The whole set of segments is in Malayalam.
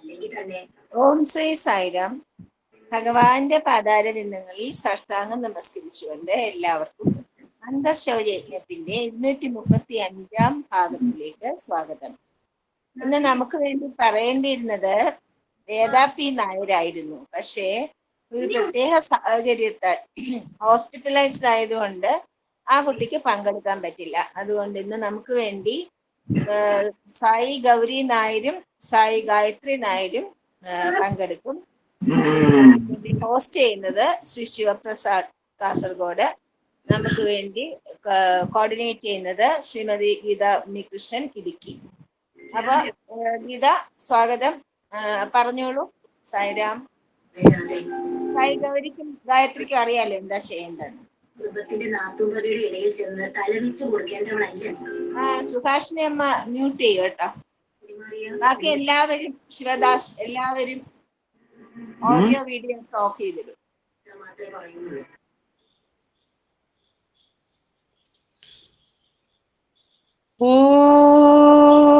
അല്ലെങ്കിൽ തന്നെ ഓം ശ്രീ സായിരാം. ഭഗവാന്റെ പാതാരബിന്ദങ്ങളിൽ സാഷ്ടാംഗം നമസ്കരിച്ചുകൊണ്ട് എല്ലാവർക്കും അന്തശൗര്യജ്ഞത്തിന്റെ ഇരുന്നൂറ്റി മുപ്പത്തി അഞ്ചാം ഭാഗത്തിലേക്ക് സ്വാഗതം. ഇന്ന് നമുക്ക് വേണ്ടി പറയേണ്ടിയിരുന്നത് വേദാപി നായരായിരുന്നു. പക്ഷേ ഒരു പ്രത്യേക സാഹചര്യത്താൽ ഹോസ്പിറ്റലൈസ്ഡ് ആയതുകൊണ്ട് ആ കുട്ടിക്ക് പങ്കെടുക്കാൻ പറ്റില്ല. അതുകൊണ്ട് ഇന്ന് നമുക്ക് വേണ്ടി സായി ഗൗരി നായരും സായി ഗായത്രി നായരും പങ്കെടുക്കും. ഹോസ്റ്റ് ചെയ്യുന്നത് ശ്രീ ശിവപ്രസാദ് കാസർഗോഡ്. നമുക്ക് വേണ്ടി കോർഡിനേറ്റ് ചെയ്യുന്നത് ശ്രീമതി ഗീത ഉണ്ണികൃഷ്ണൻ ഇടുക്കി. അപ്പൊ ഗീത സ്വാഗതം. പറഞ്ഞോളൂ സായിരാം. സായി ഗൗരിക്കും ഗായത്രിക്കും അറിയാലോ എന്താ ചെയ്യേണ്ടത്? ഇടയിൽ ചെന്ന് തലവിച്ച് കൊടുക്കേണ്ടവളല്ല ആ സുഭാഷിനെ അമ്മ മ്യൂട്ട് ചെയ്യൂട്ടോ കേട്ടോ. ബാക്കി എല്ലാവരും ശിവദാസ് എല്ലാവരും ഓഡിയോ വീഡിയോ ഓഫ് ചെയ്തിടും. ഓം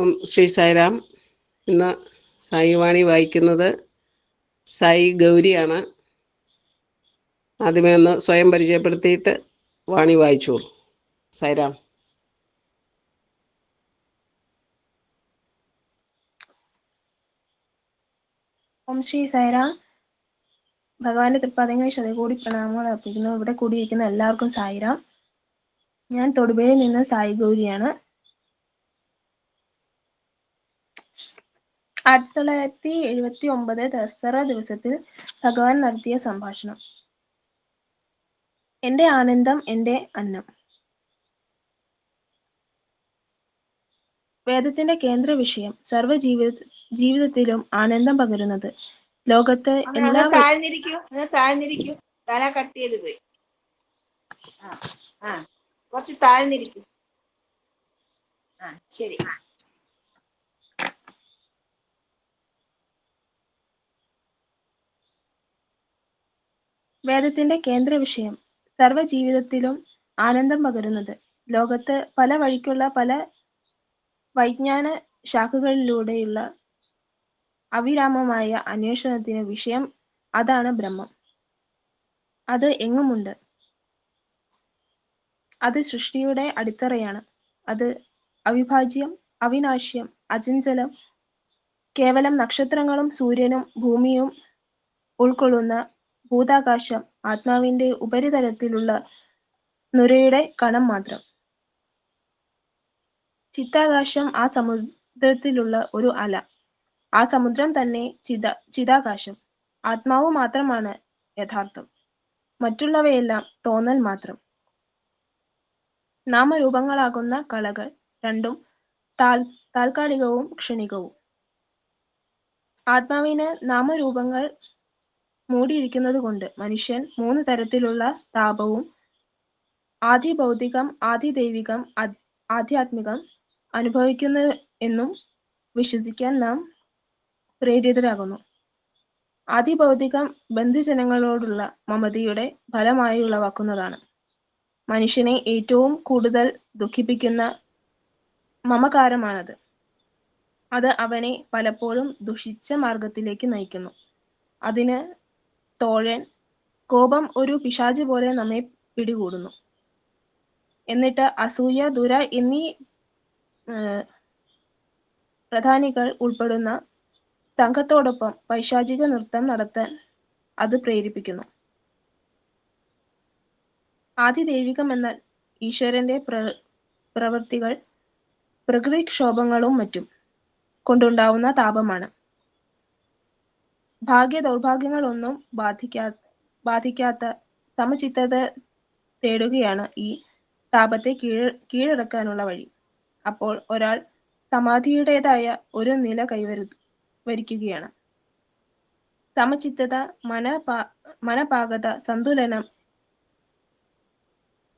ഓം ശ്രീ സായിരാം ഇന്ന് സായി വാണി വായിക്കുന്നത്. സായി ഗൗരിയാണ്. ആദ്യമേ ഒന്ന് സ്വയം പരിചയപ്പെടുത്തിയിട്ട് വാണി വായിച്ചോളൂ. സായിരാം. ഓം ശ്രീ സായിരാം. ഭഗവാന്റെ തൃപ്പാദങ്ങൾ ശതകോടി പ്രണാമങ്ങൾ അർപ്പിക്കുന്നു. ഇവിടെ കൂടിയിരിക്കുന്ന എല്ലാവർക്കും സായിരാം. ഞാൻ തൊടുപുഴയിൽ നിന്ന് സായി ഗൗരിയാണ്. ആയിരത്തി തൊള്ളായിരത്തി എഴുപത്തി ഒമ്പത് ദസറ ദിവസത്തിൽ ഭഗവാൻ നടത്തിയ സംഭാഷണം. എന്റെ ആനന്ദം എന്റെ അന്നം. വേദത്തിന്റെ കേന്ദ്ര വിഷയം സർവ ജീവിത ജീവിതത്തിലും ആനന്ദം പകരുന്നത്. ലോകത്ത് എല്ലാ താഴ്ന്നിരിക്കൂ താഴ്ന്നിരിക്കൂ. തല കട്ട് ചെയ്ത് പോയി. ആ ആ കുറച്ച് താഴ്ന്നിരിക്കും. ആ ശരി. വേദത്തിന്റെ കേന്ദ്ര വിഷയം സർവജീവിതത്തിലും ആനന്ദം പകരുന്നത്. ലോകത്ത് പല വഴിക്കുള്ള പല വൈജ്ഞാന ശാഖകളിലൂടെയുള്ള അവിരാമമായ അന്വേഷണത്തിന് വിഷയം അതാണ് ബ്രഹ്മം. അത് എങ്ങുമുണ്ട്? അത് സൃഷ്ടിയുടെ അടിത്തറയാണ്. അത് അവിഭാജ്യം അവിനാശ്യം അചഞ്ചലം കേവലം നക്ഷത്രങ്ങളും സൂര്യനും ഭൂമിയും ഉൾക്കൊള്ളുന്ന ഭൂതാകാശം ആത്മാവിന്റെ ഉപരിതലത്തിലുള്ള നുരയുടെ കണം മാത്രം. ചിത്താകാശം ആ സമുദ്രത്തിലുള്ള ഒരു അല. ആ സമുദ്രം തന്നെ ചിത ചിതാകാശം. ആത്മാവ് മാത്രമാണ് യഥാർത്ഥം. മറ്റുള്ളവയെല്ലാം തോന്നൽ മാത്രം. നാമരൂപങ്ങളാകുന്ന കളകൾ രണ്ടും താൽ താൽക്കാലികവും ക്ഷണികവും. ആത്മാവിന് നാമരൂപങ്ങൾ മൂടിയിരിക്കുന്നത് കൊണ്ട് മനുഷ്യൻ മൂന്ന് തരത്തിലുള്ള താപവും ആദ്യ ഭൗതികം ആദ്യ ദൈവികം ആധ്യാത്മികം അനുഭവിക്കുന്നു എന്നും വിശ്വസിക്കാൻ നാം പ്രേരിതരാകുന്നു. ആദ്യ ഭൗതികം ബന്ധുജനങ്ങളോടുള്ള മമതയുടെ ഫലമായി ഉളവാക്കുന്നതാണ്. മനുഷ്യനെ ഏറ്റവും കൂടുതൽ ദുഃഖിപ്പിക്കുന്ന മമകാരമാണത്. അത് അവനെ പലപ്പോഴും ദുഷിച്ച മാർഗത്തിലേക്ക് നയിക്കുന്നു. അതിന് തോഴൻ കോപം ഒരു പിശാച് പോലെ നമ്മെ പിടികൂടുന്നു. എന്നിട്ട് അസൂയ ദുര എന്നീ പ്രധാനികൾ ഉൾപ്പെടുന്ന സംഘത്തോടൊപ്പം പൈശാചിക നൃത്തം നടത്താൻ അത് പ്രേരിപ്പിക്കുന്നു. ആദി ദൈവികം എന്നാൽ ഈശ്വരന്റെ പ്ര പ്രവൃത്തികൾ പ്രകൃതിക്ഷോഭങ്ങളും മറ്റും കൊണ്ടുണ്ടാവുന്ന താപമാണ്. ഭാഗ്യ ദൗർഭാഗ്യങ്ങളൊന്നും ബാധിക്കാ ബാധിക്കാത്ത സമചിത്തത തേടുകയാണ് ഈ താപത്തെ കീഴ കീഴടക്കാനുള്ള വഴി. അപ്പോൾ ഒരാൾ സമാധിയുടേതായ ഒരു നില കൈവരു വരിക്കുകയാണ്. സമചിത്തത മനപാ മനപാകത സന്തുലനം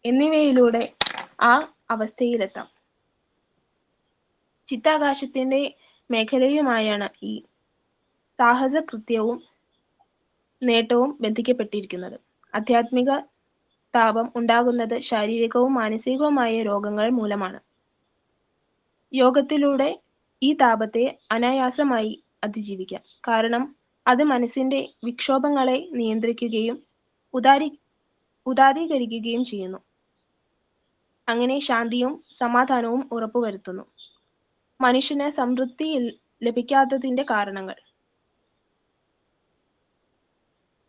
എന്നിവയിലൂടെ ആ അവസ്ഥയിലെത്താം. ചിത്താകാശത്തിന്റെ മേഖലയുമായാണ് ഈ സാഹസ കൃത്യവും നേട്ടവും ബന്ധിക്കപ്പെട്ടിരിക്കുന്നത്. ആധ്യാത്മിക താപം ഉണ്ടാകുന്നത് ശാരീരികവും മാനസികവുമായ രോഗങ്ങൾ മൂലമാണ്. യോഗത്തിലൂടെ ഈ താപത്തെ അനായാസമായി അതിജീവിക്കാം. കാരണം അത് മനസ്സിന്റെ വിക്ഷോഭങ്ങളെ നിയന്ത്രിക്കുകയും ഉദാരി ഉദാരീകരിക്കുകയും ചെയ്യുന്നു. അങ്ങനെ ശാന്തിയും സമാധാനവും ഉറപ്പുവരുത്തുന്നു. മനുഷ്യന് സമൃദ്ധി ലഭിക്കാത്തതിന്റെ കാരണങ്ങൾ.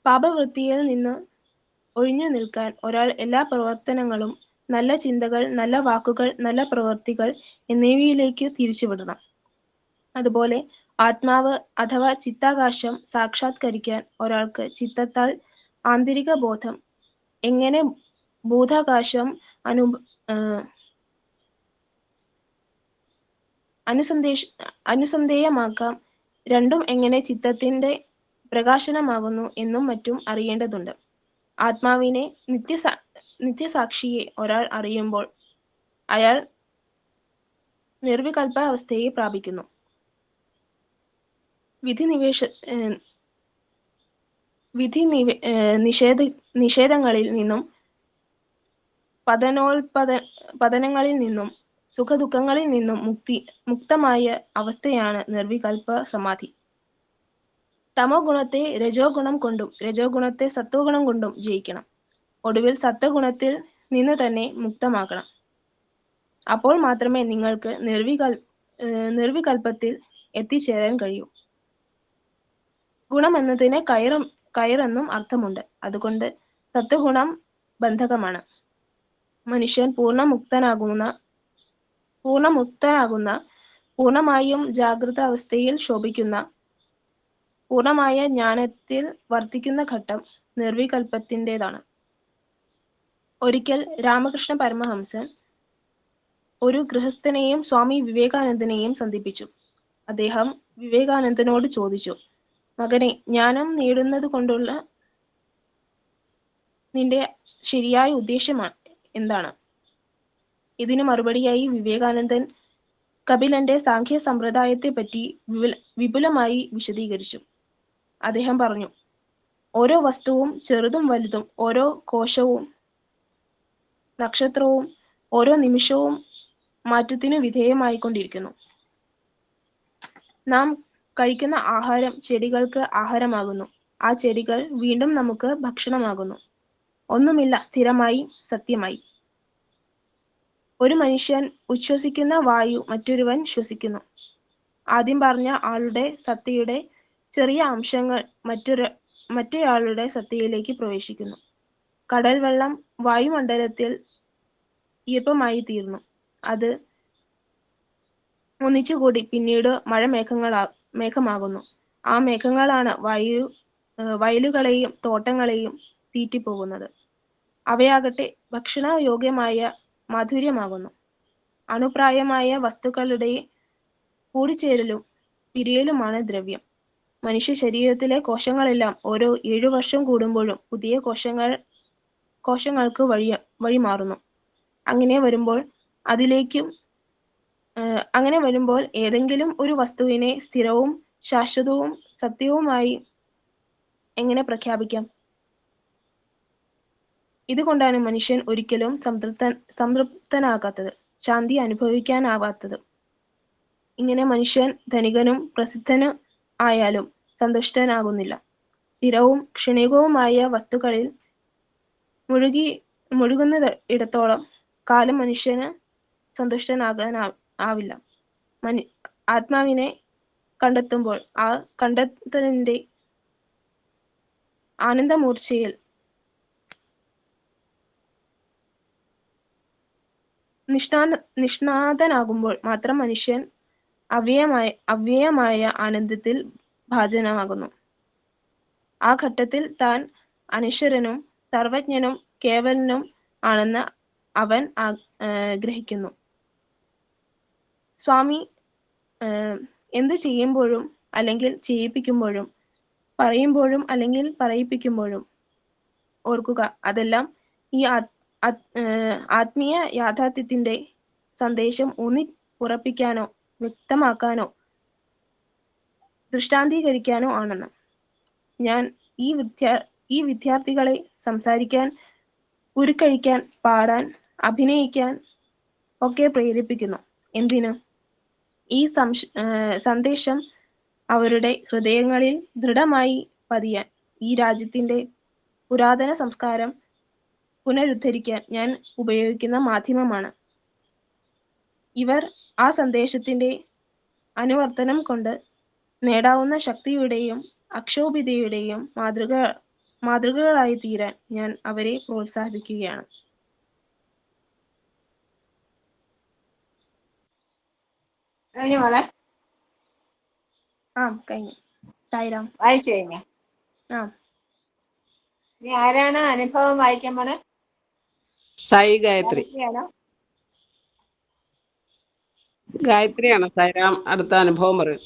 പാപവൃത്തിയിൽ നിന്ന് ഒഴിഞ്ഞു നിൽക്കാൻ ഒരാൾ എല്ലാ പ്രവർത്തനങ്ങളും നല്ല ചിന്തകൾ നല്ല വാക്കുകൾ നല്ല പ്രവൃത്തികൾ എന്നിവയിലേക്ക് തിരിച്ചുവിടണം അതുപോലെ ആത്മാവ് അഥവാ ചിത്താകാശം സാക്ഷാത്കരിക്കാൻ ഒരാൾക്ക് ചിത്തത്താൽ ആന്തരിക ബോധം എങ്ങനെ ഭൂതാകാശം അനു അനുസന്ദേശ അനുസന്ധേയമാക്കാം രണ്ടും എങ്ങനെ ചിത്തത്തിന്റെ പ്രകാശനമാകുന്നു എന്നും മറ്റും അറിയേണ്ടതുണ്ട്. ആത്മാവിനെ നിത്യസാ നിത്യസാക്ഷിയെ ഒരാൾ അറിയുമ്പോൾ അയാൾ നിർവികൽപ അവസ്ഥയെ പ്രാപിക്കുന്നു. വിധി നിവേശ വിധി നിവേ നിഷേധ നിഷേധങ്ങളിൽ നിന്നും പതനോൽപത പതനങ്ങളിൽ നിന്നും സുഖദുഃഖങ്ങളിൽ നിന്നും മുക്തി മുക്തമായ അവസ്ഥയാണ് നിർവികൽപ സമാധി. തമോ ഗുണത്തെ രജോ ഗുണം കൊണ്ടും രജോ ഗുണത്തെ സത്വഗുണം കൊണ്ടും ജയിക്കണം. ഒടുവിൽ സത്വഗുണത്തിൽ നിന്ന് തന്നെ മുക്തമാക്കണം. അപ്പോൾ മാത്രമേ നിങ്ങൾക്ക് നിർവികൽ നിർവികൽപ്പത്തിൽ എത്തിച്ചേരാൻ കഴിയൂ. ഗുണം എന്നതിന് കയറും കയറെന്നും അർത്ഥമുണ്ട്. അതുകൊണ്ട് സത്വഗുണം ബന്ധകമാണ്. മനുഷ്യൻ പൂർണമുക്തനാകുന്ന പൂർണമുക്തനാകുന്ന പൂർണമായും ജാഗ്രത അവസ്ഥയിൽ ശോഭിക്കുന്ന പൂർണമായ ജ്ഞാനത്തിൽ വർത്തിക്കുന്ന ഘട്ടം നിർവികൽപ്പത്തിന്റെതാണ്. ഒരിക്കൽ രാമകൃഷ്ണ പരമഹംസൻ ഒരു ഗൃഹസ്ഥനെയും സ്വാമി വിവേകാനന്ദനെയും സന്ധിപ്പിച്ചു. അദ്ദേഹം വിവേകാനന്ദനോട് ചോദിച്ചു മകനെ ജ്ഞാനം നേടുന്നത് കൊണ്ടുള്ള നിന്റെ ശരിയായ ഉദ്ദേശം എന്താണ്? ഇതിന് മറുപടിയായി വിവേകാനന്ദൻ കപിലന്റെ സാഖ്യ സമ്പ്രദായത്തെ പറ്റി വിപുല വിപുലമായി വിശദീകരിച്ചു. അദ്ദേഹം പറഞ്ഞു ഓരോ വസ്തുവും ചെറുതും വലുതും ഓരോ കോശവും നക്ഷത്രവും ഓരോ നിമിഷവും മാറ്റത്തിനു വിധേയമായിക്കൊണ്ടിരിക്കുന്നു. നാം കഴിക്കുന്ന ആഹാരം ചെടികൾക്ക് ആഹാരമാകുന്നു. ആ ചെടികൾ വീണ്ടും നമുക്ക് ഭക്ഷണമാകുന്നു. ഒന്നുമില്ല സ്ഥിരമായി സത്യമായി. ഒരു മനുഷ്യൻ ഉച്ഛ്വസിക്കുന്ന വായു മറ്റൊരുവൻ ശ്വസിക്കുന്നു. ആദ്യം പറഞ്ഞ ആളുടെ സത്തയുടെ ചെറിയ അംശങ്ങൾ മറ്റൊരു മറ്റേയാളുടെ സത്തയിലേക്ക് പ്രവേശിക്കുന്നു. കടൽ വെള്ളം വായുമണ്ഡലത്തിൽ ഈർപ്പമായി തീർന്നു. അത് ഒന്നിച്ചുകൂടി പിന്നീട് മഴ മേഘങ്ങളാ മേഘമാകുന്നു. ആ മേഘങ്ങളാണ് വായു വയലുകളെയും തോട്ടങ്ങളെയും തീറ്റിപ്പോകുന്നത്. അവയാകട്ടെ ഭക്ഷണ യോഗ്യമായ മാധുര്യമാകുന്നു. അണുപ്രായമായ വസ്തുക്കളുടെ കൂടിച്ചേരലും പിരിയലുമാണ് ദ്രവ്യം. മനുഷ്യ ശരീരത്തിലെ കോശങ്ങളെല്ലാം ഓരോ ഏഴു വർഷം കൂടുമ്പോഴും പുതിയ കോശങ്ങൾ കോശങ്ങൾക്ക് വഴി വഴിമാറുന്നു. അങ്ങനെ വരുമ്പോൾ അതിലേക്കും അങ്ങനെ വരുമ്പോൾ ഏതെങ്കിലും ഒരു വസ്തുവിനെ സ്ഥിരവും ശാശ്വതവും സത്യവുമായി എങ്ങനെ പ്രഖ്യാപിക്കാം? ഇതുകൊണ്ടാണ് മനുഷ്യൻ ഒരിക്കലും സംതൃപ്തൻ സംതൃപ്തനാകാത്തത് ശാന്തി അനുഭവിക്കാനാവാത്തത്. ഇങ്ങനെ മനുഷ്യൻ ധനികനും പ്രസിദ്ധനും ആയാലും സന്തുഷ്ടനാകുന്നില്ല. സ്ഥിരവും ക്ഷണികവുമായ വസ്തുക്കളിൽ മുഴുകി മുഴുകുന്ന ഇടത്തോളം കാലം മനുഷ്യന് സന്തുഷ്ടനാകാൻ ആവില്ല. മനു ആത്മാവിനെ കണ്ടെത്തുമ്പോൾ ആ കണ്ടെത്തലിന്റെ ആനന്ദമൂർച്ചയിൽ നിഷ്ണാ നിഷ്ണാതനാകുമ്പോൾ മാത്രം മനുഷ്യൻ അവ്യയമായ അവ്യയമായ ആനന്ദത്തിൽ ഭാജനമാകുന്നു. ആ ഘട്ടത്തിൽ താൻ അനശ്വരനും സർവജ്ഞനും കേവലനും ആണെന്ന് അവൻ ഗ്രഹിക്കുന്നു. സ്വാമി എന്ത് ചെയ്യുമ്പോഴും അല്ലെങ്കിൽ ചെയ്യിപ്പിക്കുമ്പോഴും പറയുമ്പോഴും അല്ലെങ്കിൽ പറയിപ്പിക്കുമ്പോഴും ഓർക്കുക. അതെല്ലാം ഈ ആത്മീയ യാഥാർത്ഥ്യത്തിന്റെ സന്ദേശം ഊന്നി ഉറപ്പിക്കാനോ വ്യക്തമാക്കാനോ ദൃഷ്ടാന്തീകരിക്കാനോ ആണെന്ന്. ഞാൻ ഈ വിദ്യാ ഈ വിദ്യാർത്ഥികളെ സംസാരിക്കാൻ ഉരുക്കഴിക്കാൻ പാടാൻ അഭിനയിക്കാൻ ഒക്കെ പ്രേരിപ്പിക്കുന്നു. എന്തിനു? ഈ സംശ സന്ദേശം അവരുടെ ഹൃദയങ്ങളിൽ ദൃഢമായി പതിയാൻ ഈ രാജ്യത്തിന്റെ പുരാതന സംസ്കാരം പുനരുദ്ധരിക്കാൻ ഞാൻ ഉപയോഗിക്കുന്ന മാധ്യമമാണ്. ഇവർ ആ സന്ദേശത്തിന്റെ അനുവർത്തനം കൊണ്ട് നേടാവുന്ന ശക്തിയുടെയും അക്ഷോഭിതയുടെയും മാതൃക മാതൃകകളായി തീരാൻ ഞാൻ അവരെ പ്രോത്സാഹിപ്പിക്കുകയാണ്. ആ കഴിഞ്ഞു. സായിരാം വായിച്ചു കഴിഞ്ഞു? ആ. ഇനി ആരാണ് അനുഭവം വായിക്കാൻ പോണേ? സായി ഗായത്രി. ഗായത്രിയാണോ? ഗായത്രിയാണ് സൈറാം അടുത്ത അനുഭവം പറയും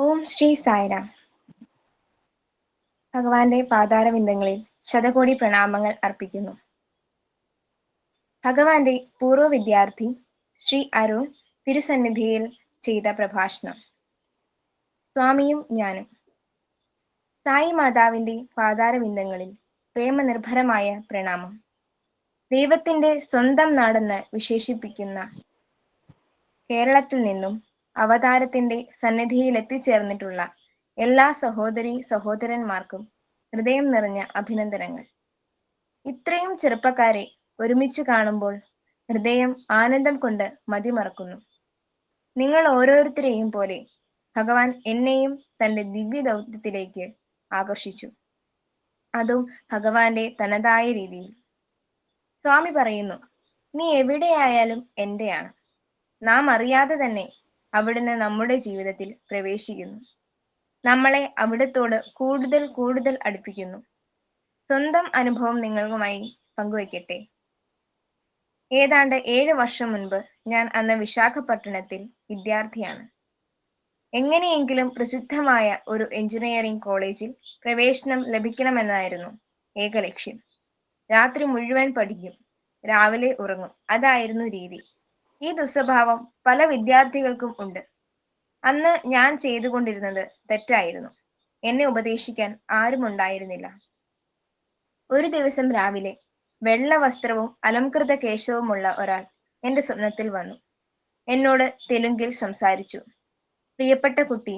ഓം ശ്രീ സായിരാം. ഭഗവാന്റെ പാതാരവിന്ദങ്ങളിൽ ശതകോടി പ്രണാമങ്ങൾ അർപ്പിക്കുന്നു. ഭഗവാന്റെ പൂർവ വിദ്യാർത്ഥി ശ്രീ അരുൺ തിരുസന്നിധിയിൽ ചെയ്ത പ്രഭാഷണം. സ്വാമിയും ഞാനും. സായി മാതാവിന്റെ പാതാരവിന്ദങ്ങളിൽ പ്രേമനിർഭരമായ പ്രണാമം. ദൈവത്തിന്റെ സ്വന്തം നാടെന്ന് വിശേഷിപ്പിക്കുന്ന കേരളത്തിൽ നിന്നും അവതാരത്തിന്റെ സന്നിധിയിൽ എത്തിച്ചേർന്നിട്ടുള്ള എല്ലാ സഹോദരി സഹോദരന്മാർക്കും ഹൃദയം നിറഞ്ഞ അഭിനന്ദനങ്ങൾ. ഇത്രയും ചെറുപ്പക്കാരെ ഒരുമിച്ച് കാണുമ്പോൾ ഹൃദയം ആനന്ദം കൊണ്ട് മതിമറക്കുന്നു. നിങ്ങൾ ഓരോരുത്തരെയും പോലെ ഭഗവാൻ എന്നെയും തന്റെ ദിവ്യ ദൗത്യത്തിലേക്ക് ആകർഷിച്ചു. അതും ഭഗവാന്റെ തനതായ രീതിയിൽ. സ്വാമി പറയുന്നു നീ എവിടെയായാലും എന്റെയാണ്. നാം അറിയാതെ തന്നെ അവിടുന്ന് നമ്മുടെ ജീവിതത്തിൽ പ്രവേശിക്കുന്നു. നമ്മളെ അവിടത്തോട് കൂടുതൽ കൂടുതൽ അടുപ്പിക്കുന്നു. സ്വന്തം അനുഭവം നിങ്ങളുമായി പങ്കുവയ്ക്കട്ടെ ഏതാണ്ട് ഏഴ് വർഷം മുൻപ് ഞാൻ അന്ന് വിശാഖപട്ടണത്തിൽ വിദ്യാർത്ഥിയാണ്. എങ്ങനെയെങ്കിലും പ്രസിദ്ധമായ ഒരു എഞ്ചിനീയറിംഗ് കോളേജിൽ പ്രവേശനം ലഭിക്കണമെന്നായിരുന്നു ഏക ലക്ഷ്യം. രാത്രി മുഴുവൻ പഠിക്കും രാവിലെ ഉറങ്ങും അതായിരുന്നു രീതി. ഈ ദുസ്വഭാവം പല വിദ്യാർത്ഥികൾക്കും ഉണ്ട്. അന്ന് ഞാൻ ചെയ്തുകൊണ്ടിരുന്നത് തെറ്റായിരുന്നു. എന്നെ ഉപദേശിക്കാൻ ആരും ഉണ്ടായിരുന്നില്ല. ഒരു ദിവസം രാവിലെ വെള്ള വസ്ത്രവും അലംകൃത കേശവുമുള്ള ഒരാൾ എന്റെ സ്വപ്നത്തിൽ വന്നു. എന്നോട് തെലുങ്കിൽ സംസാരിച്ചു. പ്രിയപ്പെട്ട കുട്ടി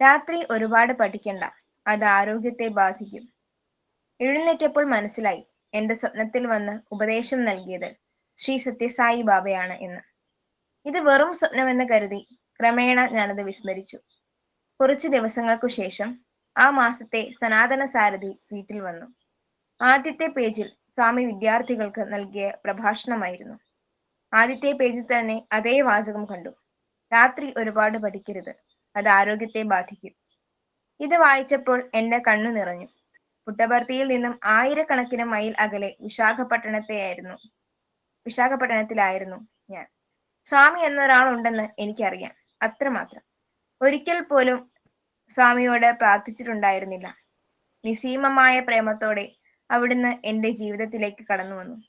രാത്രി ഒരുപാട് പഠിക്കണ്ട. അത് ആരോഗ്യത്തെ ബാധിക്കും. എഴുന്നേറ്റപ്പോൾ മനസ്സിലായി എന്റെ സ്വപ്നത്തിൽ വന്ന് ഉപദേശം നൽകിയത് ശ്രീ സത്യസായി ബാബയാണ് എന്ന്. ഇത് വെറും സ്വപ്നമെന്ന് കരുതി ക്രമേണ ഞാനത് വിസ്മരിച്ചു. കുറച്ചു ദിവസങ്ങൾക്കു ശേഷം ആ മാസത്തെ സനാതന സാരഥി വീട്ടിൽ വന്നു. ആദ്യത്തെ പേജിൽ സ്വാമി വിദ്യാർത്ഥികൾക്ക് നൽകിയ പ്രഭാഷണമായിരുന്നു. ആദ്യത്തെ പേജിൽ തന്നെ അതേ വാചകം കണ്ടു. രാത്രി ഒരുപാട് പഠിക്കരുത് അത് ആരോഗ്യത്തെ ബാധിക്കും. ഇത് വായിച്ചപ്പോൾ എന്റെ കണ്ണു നിറഞ്ഞു. പുട്ടപർത്തിയിൽ നിന്നും ആയിരക്കണക്കിന് മൈൽ അകലെ വിശാഖപട്ടണത്തെയായിരുന്നു വിശാഖപട്ടണത്തിലായിരുന്നു സ്വാമി എന്നൊരാളുണ്ടെന്ന് എനിക്കറിയാം. അത്രമാത്രം. ഒരിക്കൽ പോലും സ്വാമിയോട് പ്രാർത്ഥിച്ചിട്ടുണ്ടായിരുന്നില്ല. നിസീമമായ പ്രേമത്തോടെ അവിടുന്ന് എന്റെ ജീവിതത്തിലേക്ക് കടന്നു വന്നു.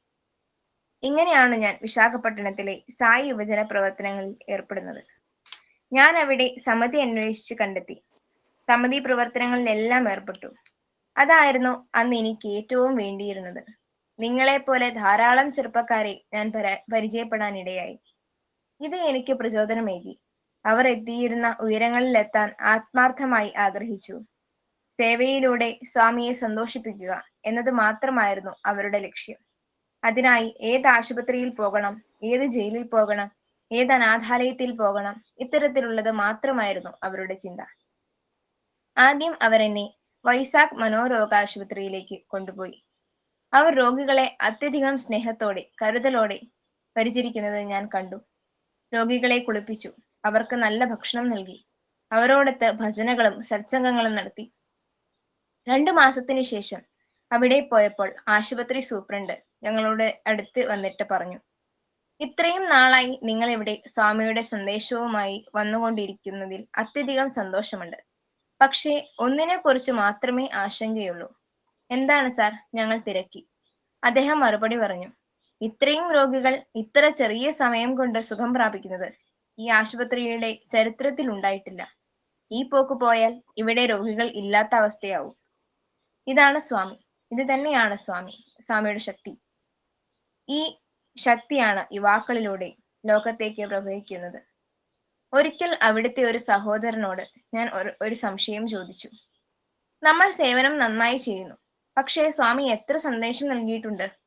ഇങ്ങനെയാണ് ഞാൻ വിശാഖപട്ടണത്തിലെ സായി യുവജന പ്രവർത്തനങ്ങളിൽ ഏർപ്പെടുന്നത്. ഞാൻ അവിടെ സമിതി അന്വേഷിച്ച് കണ്ടെത്തി. സമിതി പ്രവർത്തനങ്ങളിലെല്ലാം ഏർപ്പെട്ടു. അതായിരുന്നു അന്ന് എനിക്ക് ഏറ്റവും വേണ്ടിയിരുന്നത്. നിങ്ങളെപ്പോലെ ധാരാളം ചെറുപ്പക്കാരെ ഞാൻ പര- പരിചയപ്പെടാനിടയായി. ഇത് എനിക്ക് പ്രചോദനമേകി. അവർ എത്തിയിരുന്ന ഉയരങ്ങളിലെത്താൻ ആത്മാർത്ഥമായി ആഗ്രഹിച്ചു. സേവയിലൂടെ സ്വാമിയെ സന്തോഷിപ്പിക്കുക എന്നത് മാത്രമായിരുന്നു അവരുടെ ലക്ഷ്യം. അതിനായി ഏത് ആശുപത്രിയിൽ പോകണം ഏത് ജയിലിൽ പോകണം ഏത് അനാഥാലയത്തിൽ പോകണം ഇത്തരത്തിലുള്ളത് മാത്രമായിരുന്നു അവരുടെ ചിന്ത. ആദ്യം അവരെന്നെ വൈസാഖ് മനോരോഗ ആശുപത്രിയിലേക്ക് കൊണ്ടുപോയി. അവർ രോഗികളെ അത്യധികം സ്നേഹത്തോടെ കരുതലോടെ പരിചരിക്കുന്നത് ഞാൻ കണ്ടു. രോഗികളെ കുളിപ്പിച്ചു. അവർക്ക് നല്ല ഭക്ഷണം നൽകി. അവരോടൊത്ത് ഭജനകളും സത്സംഗങ്ങളും നടത്തി. രണ്ടു മാസത്തിനു ശേഷം അവിടെ പോയപ്പോൾ ആശുപത്രി സൂപ്രണ്ട് ഞങ്ങളുടെ അടുത്ത് വന്നിട്ട് പറഞ്ഞു ഇത്രയും നാളായി നിങ്ങൾ ഇവിടെ സ്വാമിയുടെ സന്ദേശവുമായി വന്നുകൊണ്ടിരിക്കുന്നതിൽ അത്യധികം സന്തോഷമുണ്ട്. പക്ഷേ ഒന്നിനെ കുറിച്ച് മാത്രമേ ആശങ്കയുള്ളൂ. എന്താണ് സാർ? ഞങ്ങൾ തിരക്കി. അദ്ദേഹം മറുപടി പറഞ്ഞു ഇത്രയും രോഗികൾ ഇത്ര ചെറിയ സമയം കൊണ്ട് സുഖം പ്രാപിക്കുന്നത് ഈ ആശുപത്രിയുടെ ചരിത്രത്തിൽ ഉണ്ടായിട്ടില്ല. ഈ പോക്ക് പോയാൽ ഇവിടെ രോഗികൾ ഇല്ലാത്ത അവസ്ഥയാവും. ഇതാണ് സ്വാമി. ഇത് തന്നെയാണ് സ്വാമി സ്വാമിയുടെ ശക്തി. ഈ ശക്തിയാണ് യുവാക്കളിലൂടെ ലോകത്തേക്ക് പ്രവഹിക്കുന്നത്. ഒരിക്കൽ അവിടുത്തെ ഒരു സഹോദരനോട് ഞാൻ ഒരു- സംശയം ചോദിച്ചു. നമ്മൾ സേവനം നന്നായി ചെയ്യുന്നു. പക്ഷേ സ്വാമി എത്ര സന്ദേശം നൽകിയിട്ടുണ്ട്?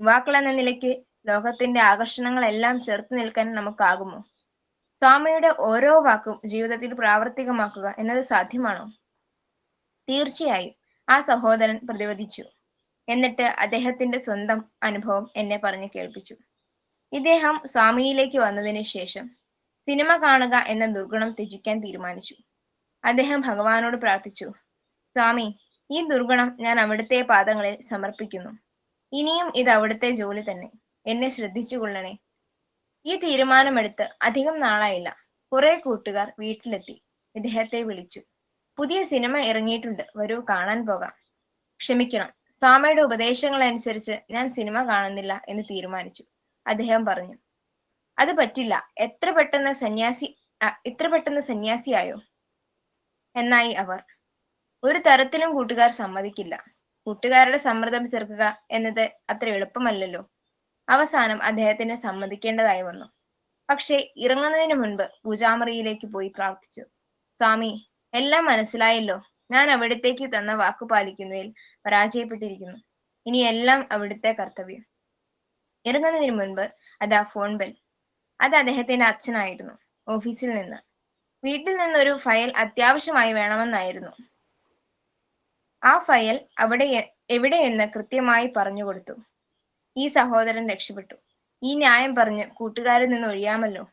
യുവാക്കൾ എന്ന നിലയ്ക്ക് ലോകത്തിന്റെ ആകർഷണങ്ങളെല്ലാം ചെറുത്തു നിൽക്കാൻ നമുക്കാകുമോ? സ്വാമിയുടെ ഓരോ വാക്കും ജീവിതത്തിൽ പ്രാവർത്തികമാക്കുക എന്നത് സാധ്യമാണോ? തീർച്ചയായും. ആ സഹോദരൻ പ്രതിവദിച്ചു. എന്നിട്ട് അദ്ദേഹത്തിന്റെ സ്വന്തം അനുഭവം എന്നെ പറഞ്ഞു കേൾപ്പിച്ചു. ഇദ്ദേഹം സ്വാമിയിലേക്ക് വന്നതിന് ശേഷം സിനിമ കാണുക എന്ന ദുർഗുണം ത്യജിക്കാൻ തീരുമാനിച്ചു. അദ്ദേഹം ഭഗവാനോട് പ്രാർത്ഥിച്ചു സ്വാമി ഈ ദുർഗുണം ഞാൻ അവിടുത്തെ പാദങ്ങളിൽ സമർപ്പിക്കുന്നു. ഇനിയും ഇത് അവിടുത്തെ ജോലി തന്നെ. എന്നെ ശ്രദ്ധിച്ചു കൊള്ളണേ. ഈ തീരുമാനമെടുത്ത് അധികം നാളായില്ല. കുറെ കൂട്ടുകാർ വീട്ടിലെത്തി. ഇദ്ദേഹത്തെ വിളിച്ചു. പുതിയ സിനിമ ഇറങ്ങിയിട്ടുണ്ട്. വരൂ കാണാൻ പോകാം. ക്ഷമിക്കണം. സ്വാമിയുടെ ഉപദേശങ്ങൾ അനുസരിച്ച് ഞാൻ സിനിമ കാണുന്നില്ല എന്ന് തീരുമാനിച്ചു. അദ്ദേഹം പറഞ്ഞു. അത് പറ്റില്ല. എത്ര പെട്ടെന്ന് സന്യാസി ഇത്ര പെട്ടെന്ന് സന്യാസിയായോ? എന്നായി അവർ. ഒരു തരത്തിലും കൂട്ടുകാർ സമ്മതിക്കില്ല. കൂട്ടുകാരുടെ സമ്മർദ്ദം ചെറുക്കുക എന്നത് അത്ര എളുപ്പമല്ലല്ലോ. അവസാനം അദ്ദേഹത്തിന് സമ്മതിക്കേണ്ടതായി വന്നു. പക്ഷേ ഇറങ്ങുന്നതിന് മുൻപ് പൂജാമറിയിലേക്ക് പോയി പ്രാർത്ഥിച്ചു. സ്വാമി എല്ലാം മനസ്സിലായല്ലോ. ഞാൻ അവിടത്തേക്ക് തന്ന വാക്കു പാലിക്കുന്നതിൽ പരാജയപ്പെട്ടിരിക്കുന്നു. ഇനി എല്ലാം അവിടുത്തെ കർത്തവ്യം. ഇറങ്ങുന്നതിന് മുൻപ് അതാ ഫോൺ ബെൽ. അത് അദ്ദേഹത്തിന്റെ അച്ഛനായിരുന്നു ഓഫീസിൽ നിന്ന്. വീട്ടിൽ നിന്നൊരു ഫയൽ അത്യാവശ്യമായി വേണമെന്നായിരുന്നു. ആ ഫയൽ അവിടെ എവിടെ എവിടെയെന്ന് കൃത്യമായി പറഞ്ഞു കൊടുത്തു. ഈ സഹോദരൻ രക്ഷപ്പെട്ടു. ഈ ന്യായം പറഞ്ഞ് കൂട്ടുകാരിൽ നിന്ന് ഒഴിയാമല്ലോ?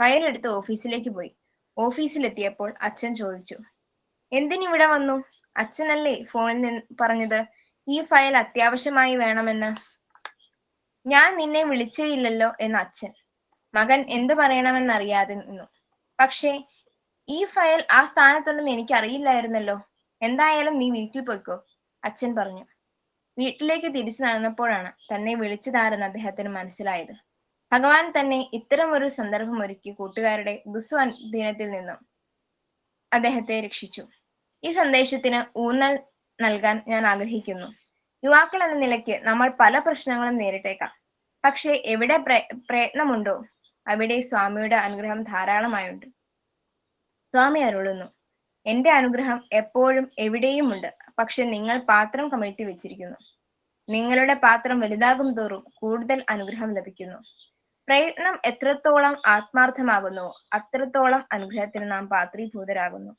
ഫയൽ എടുത്ത് ഓഫീസിലേക്ക് പോയി. ഓഫീസിലെത്തിയപ്പോൾ അച്ഛൻ ചോദിച്ചു എന്തിനിവിടെ വന്നു? അച്ഛനല്ലേ ഫോണിൽ നിന്ന് പറഞ്ഞത്? ഈ ഫയൽ അത്യാവശ്യമായി വേണമെന്ന്. ഞാൻ നിന്നെ വിളിച്ചേയില്ലല്ലോ എന്ന് അച്ഛൻ. മകൻ എന്തു പറയണമെന്നറിയാതെ നിന്നു. പക്ഷേ ഈ ഫയൽ ആ സ്ഥാനത്തുണ്ടെന്ന് എനിക്ക് അറിയില്ലായിരുന്നല്ലോ എന്തായാലും നീ വീട്ടിൽ പോയിക്കോ അച്ഛൻ പറഞ്ഞു. വീട്ടിലേക്ക് തിരിച്ചു നടന്നപ്പോഴാണ് തന്നെ വിളിച്ചതാരെന്ന് അദ്ദേഹത്തിന് മനസ്സിലായത്. ഭഗവാൻ തന്നെ ഇത്തരം ഒരു സന്ദർഭം ഒരുക്കി കൂട്ടുകാരുടെ ദുസ്വാധീനത്തിൽ നിന്നും അദ്ദേഹത്തെ രക്ഷിച്ചു. ഈ സന്ദേശത്തിന് ഊന്നൽ നൽകാൻ ഞാൻ ആഗ്രഹിക്കുന്നു. യുവാക്കൾ എന്ന നിലയ്ക്ക് നമ്മൾ പല പ്രശ്നങ്ങളും നേരിട്ടേക്കാം. പക്ഷേ എവിടെ പ്രയ- പ്രയത്നമുണ്ടോ അവിടെ സ്വാമിയുടെ അനുഗ്രഹം ധാരാളമായുണ്ട്. സ്വാമി അരുളുന്നു. എന്റെ അനുഗ്രഹം എപ്പോഴും എവിടെയും ഉണ്ട് പക്ഷെ നിങ്ങൾ പാത്രം കമഴ്ത്തി വെച്ചിരിക്കുന്നു. നിങ്ങളുടെ പാത്രം വലുതാകും തോറും കൂടുതൽ അനുഗ്രഹം ലഭിക്കുന്നു. പ്രയത്നം എത്രത്തോളം ആത്മാർത്ഥമാകുന്നുവോ അത്രത്തോളം അനുഗ്രഹത്തിന് നാം പാത്രീഭൂതരാകുന്നു.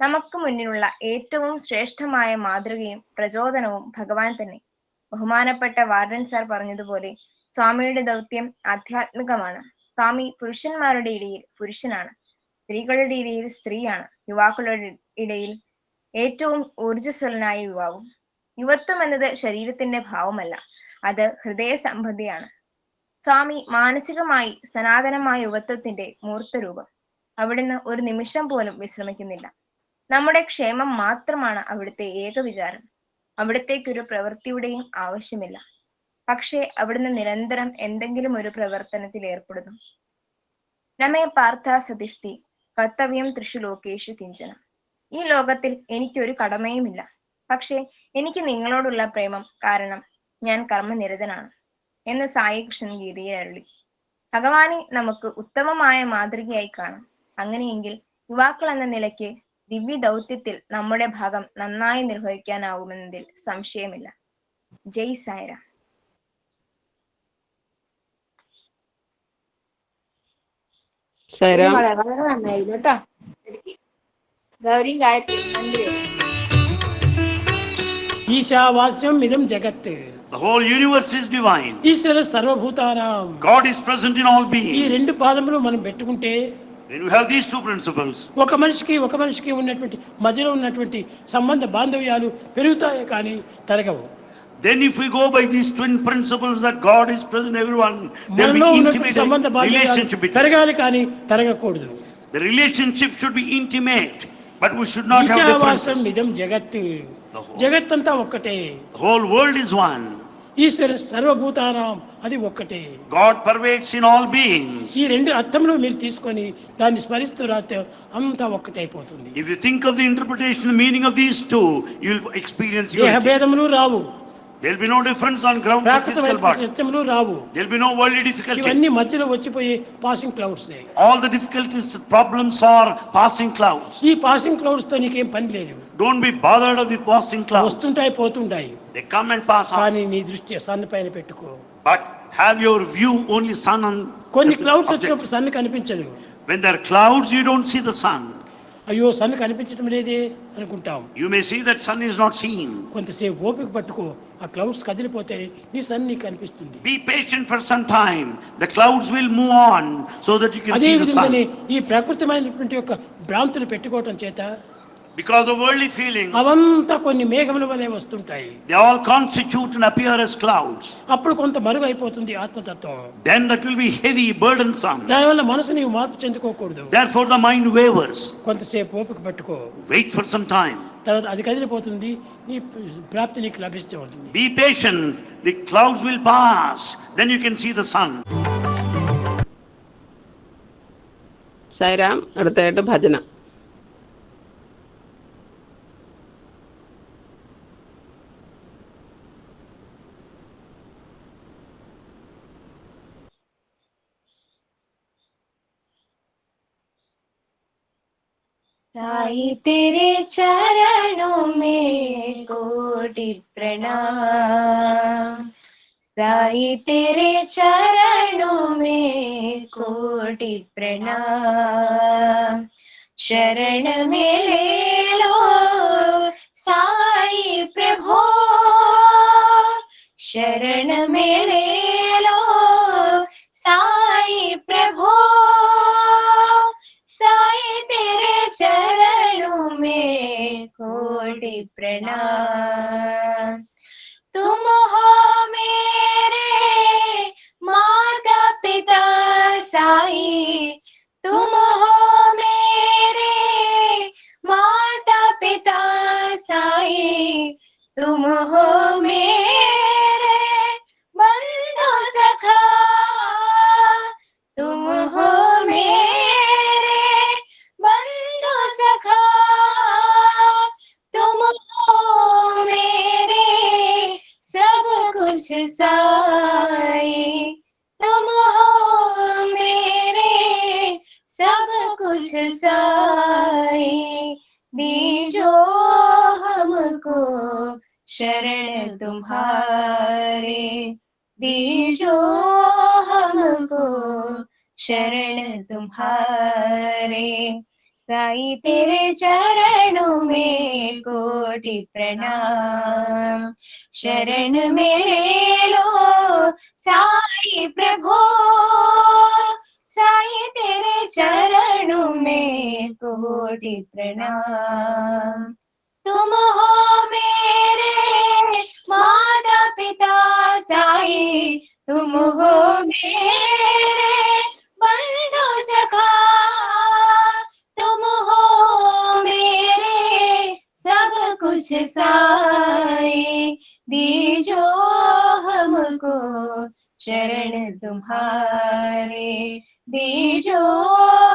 നമുക്ക് മുന്നിലുള്ള ഏറ്റവും ശ്രേഷ്ഠമായ മാതൃകയും പ്രചോദനവും ഭഗവാൻ തന്നെ. ബഹുമാനപ്പെട്ട വാർഡൻ സാർ പറഞ്ഞതുപോലെ സ്വാമിയുടെ ദൗത്യം ആധ്യാത്മികമാണ്. സ്വാമി പുരുഷന്മാരുടെ ഇടയിൽ പുരുഷനാണ്. സ്ത്രീകളുടെ ഇടയിൽ സ്ത്രീയാണ്. യുവാക്കളുടെ ഇടയിൽ ഏറ്റവും ഊർജസ്വലനായ യുവാവും യുവത്വം എന്നത് ശരീരത്തിന്റെ ഭാവമല്ല അത് ഹൃദയ സംബന്ധിയാണ്. സ്വാമി മാനസികമായി സനാതനമായ യുവത്വത്തിന്റെ മൂർത്ത രൂപം. അവിടുന്ന് ഒരു നിമിഷം പോലും വിശ്രമിക്കുന്നില്ല. നമ്മുടെ ക്ഷേമം മാത്രമാണ് അവിടുത്തെ ഏക വിചാരം. അവിടത്തേക്കൊരു പ്രവൃത്തിയുടെയും ആവശ്യമില്ല. പക്ഷേ അവിടുന്ന് നിരന്തരം എന്തെങ്കിലും ഒരു പ്രവർത്തനത്തിൽ ഏർപ്പെടുന്നു. നമേ പാർത്ഥ സതിസ്തി കർത്തവ്യം തൃശു ലോകേഷു കിഞ്ചന. ഈ ലോകത്തിൽ എനിക്കൊരു കടമയുമില്ല. പക്ഷേ എനിക്ക് നിങ്ങളോടുള്ള പ്രേമം കാരണം ഞാൻ കർമ്മനിരതനാണ് എന്ന് സായി കൃഷ്ണൻ ഗീതയിൽ അരുളി. ഭഗവാനെ നമുക്ക് ഉത്തമമായ മാതൃകയായി കാണാം. അങ്ങനെയെങ്കിൽ യുവാക്കൾ എന്ന നിലയ്ക്ക് ദിവ്യ ദൗത്യത്തിൽ നമ്മുടെ ഭാഗം നന്നായി നിർവഹിക്കാനാവുമെന്നതിൽ സംശയമില്ല. ജയ് സായരാം. ఈశావాస్యం ఇదం జగత్. The whole universe is divine. ఈశ్వర సర్వభూతానాం God is present in all ఈ రెండు పాదములు మనం పెట్టుకుంటే you have these two principles, ఒక మనిషికి ఒక మనిషికి ఉన్నటువంటి మధ్యలో ఉన్నటువంటి సంబంధ బాంధవ్యాలు పెరుగుతాయి కానీ తరగవు. Then if we go by these twin principles that God is present everyone, there will be intimate relationship between. కానీ తరగకూడదు The relationship should be intimate, but we should not have differences. ఇదం జగత్ The whole- జగత్తంతా ఒక్కటే The whole world is one. ఈశ్వర సర్వభూతానాం అది ఒక్కటే God pervades in all beings. ఈ రెండు అర్థములు మీరు తీసుకొని దాన్ని స్మరిస్తూ రాస్తే అంతా ఒక్కటైపోతుంది If you think of the interpretation, the meaning of these two, you'll experience దేహ unity. భేదములు రావు There'll be no difference on grounds of physical ప్రాకృతమైన body. సత్యములు Rao There'll be no worldly difficulties. ఇవన్నీ మధ్యలో వచ్చిపోయి passing clouds All the difficulties, problems are passing clouds. ఈ పాసింగ్ క్లౌడ్స్ తో నీకేం పని లేదు Don't be bothered of the passing clouds. వస్తుంటాయి పోతుంటాయి They come and pass on. కానీ నీ దృష్టి సన్ పైన పెట్టుకో But have your view only sun on. కొన్ని the క్లౌడ్స్ object. వచ్చినప్పుడు సన్ కనిపించదు When there are clouds, you don't see the sun. అయ్యో సన్ కనిపించడం లేదే అనుకుంటాం. You may see that sun is not seeing కొంతసేపు ఓపిక పట్టుకో ఆ క్లౌడ్స్ కదిలిపోతే నీ సన్ నీకు కనిపిస్తుంది be patient for some time the clouds will move on so that you can see the sun ఈ ప్రకృతిమైనటువంటి యొక్క భ్రాంతులు పెట్టుకోవడం చేత బికాస్ ఆఫ్ వరల్డ్లీ ఫీలింగ్ అవంతా కొన్ని మేఘముల వలె వస్తుంటాయి. They all constitute and appear as clouds. అప్పుడు కొంత మరుగైపోతుంది ఆత్మతత్వం. Then that will be heavy burdensome దాని వల్ల మనసుని మార్పు చెందుకోకూడదు. దేర్ఫోర్ ద మైండ్ వేవర్స్ కొంతసేపు ఓపిక పట్టుకో. వెయిట్ ఫర్ సమ్ టైం తర్వాత అది కదిలిపోతుంది. నీ ప్రాప్తి నీకు లభిస్తూ ఉంటుంది. Be patient the clouds will pass then you can see the sun Sairam అడతాడు భజన. साई तेरे चरणों में कोटि प्रणाम साई तेरे चरणों में कोटि प्रणाम शरण में ले लो साई प्रभु शरण में ले लो साई प्रभु चरणों में कोटि प्रणाम। तुम हो मेरे माता पिता साई। तुम हो मेरे माता पिता साई। तुम हो मेरे कोटि प्रणाम। शरण में ले लो, साई प्रभो। साई तेरे चरणों में कोटि प्रणाम। तुम कुछ साई दीजो हमको शरण तुम्हारे दीजो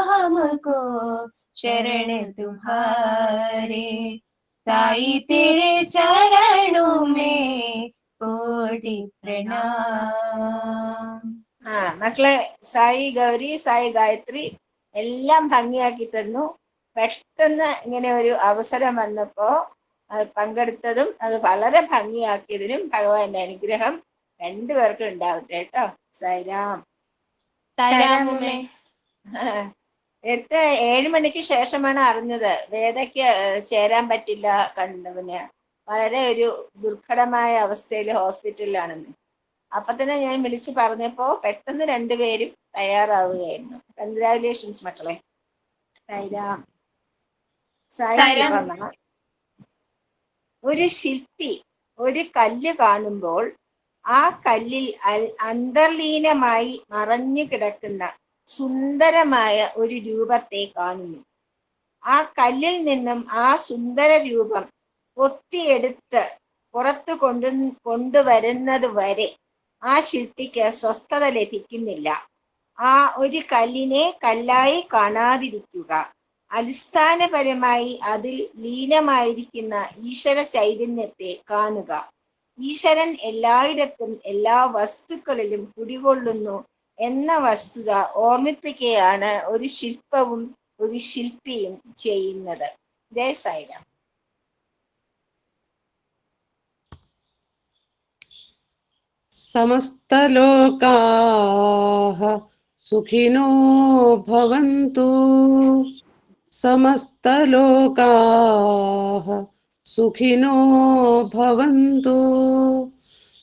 हमको शरण तुम्हारे साई तेरे चरणों में कोटि प्रणाम ആ മക്കളെ സായി ഗൗരി സായി ഗായത്രി എല്ലാം ഭംഗിയാക്കി തന്നു പെട്ടെന്ന് ഇങ്ങനെ ഒരു അവസരം വന്നപ്പോ അത് പങ്കെടുത്തതും അത് വളരെ ഭംഗിയാക്കിയതിനും ഭഗവാന്റെ അനുഗ്രഹം രണ്ടുപേർക്കും ഉണ്ടാവട്ടെ കേട്ടോ. സരാം. എട്ട് ഏഴ് മണിക്ക് ശേഷമാണ് അറിഞ്ഞത് വേദയ്ക്ക് ചേരാൻ പറ്റില്ല കണ്ടു പിന്നെ വളരെ ഒരു ദുർഘടമായ അവസ്ഥയിൽ ഹോസ്പിറ്റലിലാണെന്ന്. അപ്പൊ തന്നെ ഞാൻ വിളിച്ചു പറഞ്ഞപ്പോ പെട്ടെന്ന് രണ്ടുപേരും തയ്യാറാവുകയായിരുന്നു. കൺഗ്രാജുലേഷൻസ് മക്കളെ. സൈരാം. സൈരാം ഒരു ശില്പി ഒരു കല്ല് കാണുമ്പോൾ ആ കല്ലിൽ അന്തർലീനമായി മറഞ്ഞു കിടക്കുന്ന സുന്ദരമായ ഒരു രൂപത്തെ കാണുന്നു. ആ കല്ലിൽ നിന്നും ആ സുന്ദര രൂപം കൊത്തിയെടുത്ത് പുറത്തു കൊണ്ടു കൊണ്ടുവരുന്നത് വരെ ആ ശില്പിക്ക് സ്വസ്ഥത ലഭിക്കുന്നില്ല. ആ ഒരു കല്ലിനെ കല്ലായി കാണാതിരിക്കുക. അടിസ്ഥാനപരമായി അതിൽ ലീനമായിരിക്കുന്ന ഈശ്വര ചൈതന്യത്തെ കാണുക. ഈശ്വരൻ എല്ലായിടത്തും എല്ലാ വസ്തുക്കളിലും കുടികൊള്ളുന്നു എന്ന വസ്തുത ഓർമ്മിപ്പിക്കുകയാണ് ഒരു ശില്പവും ഒരു ശില്പിയും ചെയ്യുന്നത്. ജയ സായിരാം. സുഖിനോ ഭവന്തു. समस्तलोकाः सुखिनो भवन्तु।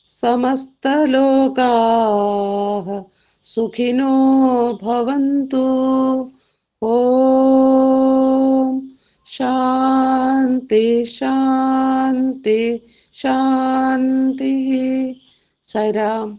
समस्तलोकाः सुखिनो भवन्तु। ॐ शान्ति शान्ति शान्तिः। साईराम